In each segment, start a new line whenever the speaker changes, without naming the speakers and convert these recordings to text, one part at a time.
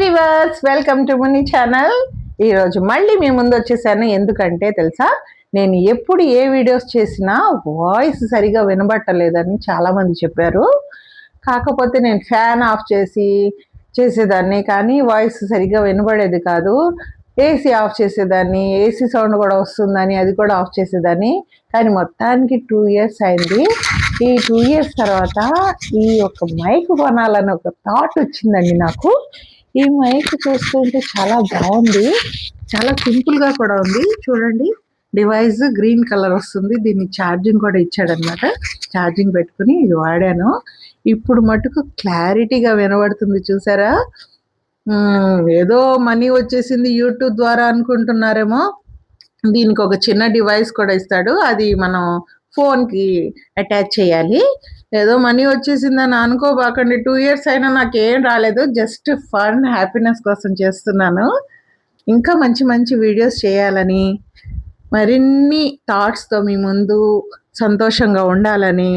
Viewers welcome to Mani channel ఈరోజు మళ్ళీ మీ ముందు వచ్చేసాను. ఎందుకంటే తెలుసా? నేను ఎప్పుడు ఏ వీడియోస్ చేసినా వాయిస్ సరిగా వినబట్టలేదని చాలామంది చెప్పారు. కాకపోతే నేను ఫ్యాన్ ఆఫ్ చేసి చేసేదాన్ని కానీ వాయిస్ సరిగా వినబడేది కాదు. ఏసీ ఆఫ్ చేసేదాన్ని ఏసీ సౌండ్ కూడా వస్తుందని అది కూడా ఆఫ్ చేసేదాన్ని. కానీ మొత్తానికి టూ ఇయర్స్ అయింది. ఈ టూ ఇయర్స్ తర్వాత ఈ యొక్క మైక్ కొనాలని ఒక థాట్ వచ్చిందండి నాకు. ఈ మైక్ చూస్తుంటే చాలా బాగుంది. చాలా సింపుల్గా కూడా ఉంది. చూడండి. డివైస్ గ్రీన్ కలర్ వస్తుంది. దీన్ని ఛార్జింగ్ కూడా ఇచ్చాడనమాట ఛార్జింగ్ పెట్టుకుని ఇది వాడాను. ఇప్పుడు మటుకు క్లారిటీగా వినబడుతుంది చూసారా? ఏదో మనీ వచ్చేసింది యూట్యూబ్ ద్వారా అనుకుంటున్నారేమో. దీనికి ఒక చిన్న డివైస్ కూడా ఇస్తాడు. అది మనం ఫోన్కి అటాచ్ చేయాలి. ఏదో మనీ వచ్చేసిందని అనుకోబాకండి. టూ ఇయర్స్ అయినా నాకు ఏం రాలేదు. జస్ట్ ఫన్ హ్యాపీనెస్ కోసం చేస్తున్నాను. ఇంకా మంచి మంచి వీడియోస్ చేయాలని మరిన్ని థాట్స్తో మీ ముందు సంతోషంగా ఉండాలని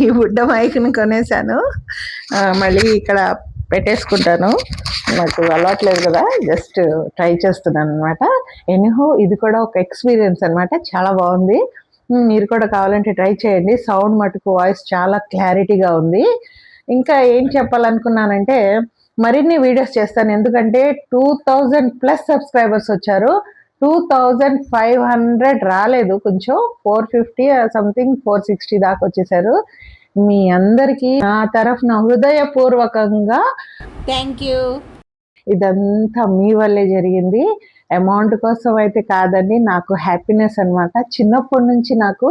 ఈ బుడ్డ మైక్ని కొనేసాను మళ్ళీ ఇక్కడ పెట్టేసుకుంటాను. నాకు అలవాట్లేదు కదా జస్ట్ ట్రై చేస్తున్నాను అనమాట ఎనీహో ఇది కూడా ఒక ఎక్స్పీరియన్స్ అనమాట చాలా బాగుంది. మీరు కూడా కావాలంటే ట్రై చేయండి. సౌండ్ మటుకు వాయిస్ చాలా క్లారిటీగా ఉంది. ఇంకా ఏం చెప్పాలనుకున్నానంటే మరిన్ని వీడియోస్ చేస్తాను. ఎందుకంటే టూ థౌజండ్ ప్లస్ సబ్స్క్రైబర్స్ వచ్చారు. టూ థౌజండ్ ఫైవ్ హండ్రెడ్ రాలేదు. కొంచెం four fifty something four sixty దాకా వచ్చేసారు. మీ అందరికీ నా తరఫున హృదయపూర్వకంగా
థ్యాంక్ యూ.
ఇదంతా మీ వల్లే జరిగింది. అమౌంట్ కోసం అయితే కాదండి నాకు హ్యాపీనెస్ అన్నమాట. చిన్నప్పటి నుంచి నాకు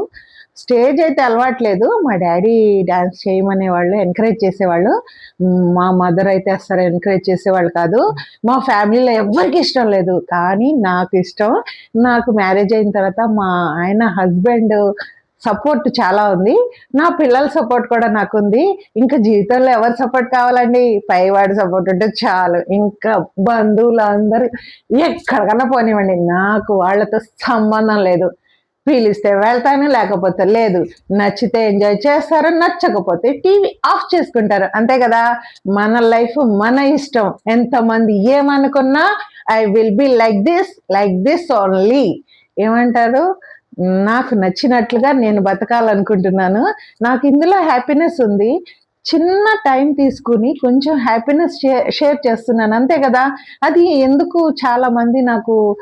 స్టేజ్ అయితే అలవాట్లేదు. మా డాడీ డాన్స్ చేయమనేవాళ్ళు ఎంకరేజ్ చేసేవాళ్ళు. మా మదర్ అయితే అసలు ఎంకరేజ్ చేసేవాళ్ళు కాదు. మా ఫ్యామిలీలో ఎవరికి ఇష్టం లేదు. కానీ నాకు ఇష్టం. నాకు మ్యారేజ్ అయిన తర్వాత మా ఆయన హస్బెండ్ సపోర్ట్ చాలా ఉంది. నా పిల్లల సపోర్ట్ కూడా నాకు ఉంది ఇంకా జీవితంలో ఎవరి సపోర్ట్ కావాలండి? పైవాడి సపోర్ట్ ఉంటే చాలు. ఇంకా బంధువులు అందరూ ఎక్కడికన్నా పోనివ్వండి. నాకు వాళ్ళతో సంబంధం లేదు. పిలిస్తే వెళ్తాను లేకపోతే లేదు. నచ్చితే ఎంజాయ్ చేస్తారు నచ్చకపోతే టీవీ ఆఫ్ చేసుకుంటారు. అంతే కదా? మన లైఫ్ మన ఇష్టం. ఎంతమంది ఏమనుకున్నా I will be like this like this only. ఏమంటారు? నాకు నచ్చినట్లుగా నేను బతకాలనుకుంటున్నాను. నాకు ఇందులో హ్యాపీనెస్ ఉంది. చిన్న టైం తీసుకుని కొంచెం హ్యాపీనెస్ షేర్ చేస్తున్నాను. అంతే కదా? అది ఎందుకు చాలా మంది నాకు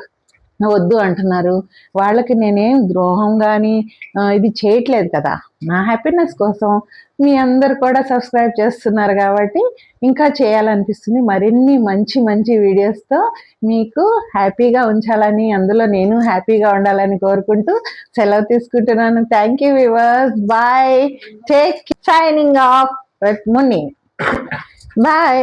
వద్దు అంటున్నారు. వాళ్ళకి నేనేం ద్రోహం కానీ ఇది చేయట్లేదు కదా. నా హ్యాపీనెస్ కోసం మీ అందరు కూడా సబ్స్క్రైబ్ చేస్తున్నారు కాబట్టి ఇంకా చేయాలనిపిస్తుంది. మరిన్ని మంచి మంచి వీడియోస్తో మీకు హ్యాపీగా ఉంచాలని అందులో నేను హ్యాపీగా ఉండాలని కోరుకుంటూ సెలవు తీసుకుంటున్నాను. Thank you viewers bye take signing off with Muni bye